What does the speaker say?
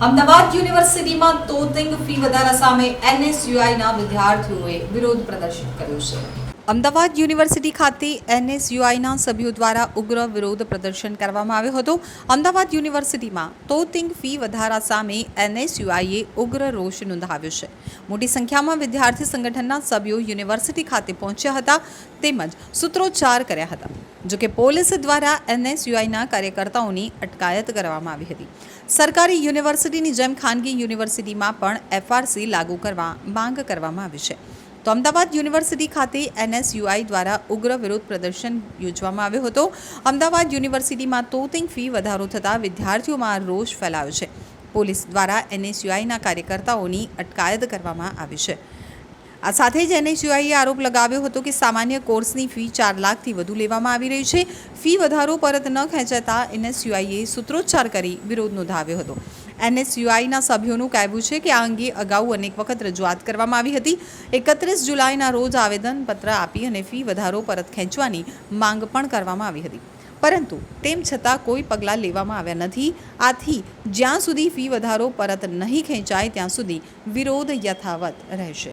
અમદાવાદ યુનિવર્સિટીમાં તોતિંગ ફી વધારા સામે એનએસયુઆઈના વિદ્યાર્થીઓએ વિરોધ પ્રદર્શિત કર્યું છે. અમદાવાદ યુનિવર્સિટી ખાતે એનએસયુઆઈના સભ્યો દ્વારા ઉગ્ર વિરોધ પ્રદર્શન કરવામાં આવ્યો હતો. અમદાવાદ યુનિવર્સિટીમાં તોતિંગ ફી વધારા સામે એનએસયુઆઈએ ઉગ્ર રોષ નોંધાવ્યો છે. મોટી સંખ્યામાં વિદ્યાર્થી સંગઠનના સભ્યો યુનિવર્સિટી ખાતે પહોંચ્યા હતા તેમજ સૂત્રોચ્ચાર કર્યા હતા. જોકે પોલીસ દ્વારા એનએસયુઆઈના કાર્યકર્તાઓની અટકાયત કરવામાં આવી હતી. સરકારી યુનિવર્સિટીની જેમ ખાનગી યુનિવર્સિટીમાં પણ એફઆરસી લાગુ કરવા માંગ કરવામાં આવી છે. તો અમદાવાદ યુનિવર્સિટી ખાતે એનએસયુઆઈ દ્વારા ઉગ્ર વિરોધ પ્રદર્શન યોજવામાં આવ્યો હતો. અમદાવાદ યુનિવર્સિટીમાં તોતિંગ ફી વધારો થતાં વિદ્યાર્થીઓમાં રોષ ફેલાયો છે. પોલીસ દ્વારા એનએસયુઆઈના કાર્યકર્તાઓની અટકાયત કરવામાં આવી છે. આ સાથે જ એનએસયુઆઈએ આરોપ લગાવ્યો હતો કે સામાન્ય કોર્સની ફી ચાર લાખથી વધુ લેવામાં આવી રહી છે. ફી વધારો પરત ન ખેંચાતા એનએસયુઆઈએ સૂત્રોચ્ચાર કરી વિરોધ નોંધાવ્યો હતો. એનએસયુઆઈના સભ્યોનું કહેવું છે કે આ અંગે અગાઉ અનેક વખત રજૂઆત કરવામાં આવી હતી. એકત્રીસ જુલાઈના રોજ આવેદનપત્ર આપી અને ફી વધારો પરત ખેંચવાની માંગ પણ કરવામાં આવી હતી. પરંતુ તેમ છતાં કોઈ પગલાં લેવામાં આવ્યા નથી. આથી જ્યાં સુધી ફી વધારો પરત નહીં ખેંચાય, ત્યાં સુધી વિરોધ યથાવત રહેશે.